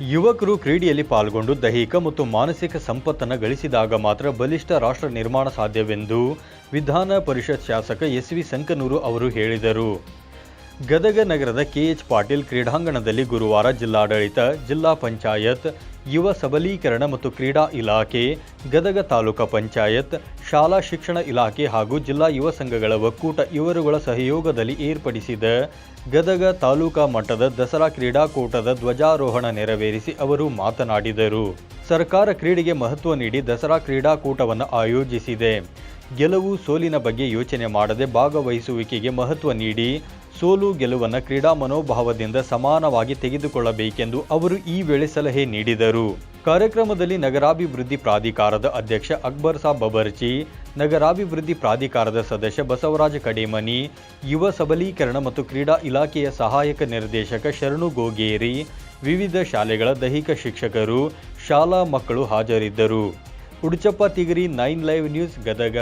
ಯುವಕರು ಕ್ರೀಡೆಯಲ್ಲಿ ಪಾಲ್ಗೊಂಡು ದೈಹಿಕ ಮತ್ತು ಮಾನಸಿಕ ಸಂಪತ್ತನ್ನು ಗಳಿಸಿದಾಗ ಮಾತ್ರ ಬಲಿಷ್ಠ ರಾಷ್ಟ್ರ ನಿರ್ಮಾಣ ಸಾಧ್ಯವೆಂದು ವಿಧಾನ ಪರಿಷತ್ ಶಾಸಕ ಎಸ್ ವಿ ಸಂಕನೂರು ಅವರು ಹೇಳಿದರು. ಗದಗ ನಗರದ ಕೆಎಚ್ ಪಾಟೀಲ್ ಕ್ರೀಡಾಂಗಣದಲ್ಲಿ ಗುರುವಾರ ಜಿಲ್ಲಾಡಳಿತ, ಜಿಲ್ಲಾ ಪಂಚಾಯತ್, ಯುವ ಸಬಲೀಕರಣ ಮತ್ತು ಕ್ರೀಡಾ ಇಲಾಖೆ, ಗದಗ ತಾಲೂಕಾ ಪಂಚಾಯತ್, ಶಾಲಾ ಶಿಕ್ಷಣ ಇಲಾಖೆ ಹಾಗೂ ಜಿಲ್ಲಾ ಯುವ ಸಂಘಗಳ ಒಕ್ಕೂಟ ಇವರುಗಳ ಸಹಯೋಗದಲ್ಲಿ ಏರ್ಪಡಿಸಿದ ಗದಗ ತಾಲೂಕಾ ಮಟ್ಟದ ದಸರಾ ಕ್ರೀಡಾಕೂಟದ ಧ್ವಜಾರೋಹಣ ನೆರವೇರಿಸಿ ಅವರು ಮಾತನಾಡಿದರು. ಸರ್ಕಾರ ಕ್ರೀಡೆಗೆ ಮಹತ್ವ ನೀಡಿ ದಸರಾ ಕ್ರೀಡಾಕೂಟವನ್ನು ಆಯೋಜಿಸಿದೆ. ಗೆಲುವು ಸೋಲಿನ ಬಗ್ಗೆ ಯೋಚನೆ ಮಾಡದೆ ಭಾಗವಹಿಸುವಿಕೆಗೆ ಮಹತ್ವ ನೀಡಿ ಸೋಲು ಗೆಲುವನ್ನು ಕ್ರೀಡಾ ಮನೋಭಾವದಿಂದ ಸಮಾನವಾಗಿ ತೆಗೆದುಕೊಳ್ಳಬೇಕೆಂದು ಅವರು ಈ ವೇಳೆ ಸಲಹೆ ನೀಡಿದರು. ಕಾರ್ಯಕ್ರಮದಲ್ಲಿ ನಗರಾಭಿವೃದ್ಧಿ ಪ್ರಾಧಿಕಾರದ ಅಧ್ಯಕ್ಷ ಅಕ್ಬರ್ ಸಾಬ್ ಬಬರ್ಚಿ ನಗರಾಭಿವೃದ್ಧಿ ಪ್ರಾಧಿಕಾರದ ಸದಸ್ಯ ಬಸವರಾಜ ಕಡೇಮನಿ, ಯುವ ಸಬಲೀಕರಣ ಮತ್ತು ಕ್ರೀಡಾ ಇಲಾಖೆಯ ಸಹಾಯಕ ನಿರ್ದೇಶಕ ಶರಣು ಗೋಗೇರಿ, ವಿವಿಧ ಶಾಲೆಗಳ ದೈಹಿಕ ಶಿಕ್ಷಕರು, ಶಾಲಾ ಮಕ್ಕಳು ಹಾಜರಿದ್ದರು. Uduchappa Tigari nine live news Gadag.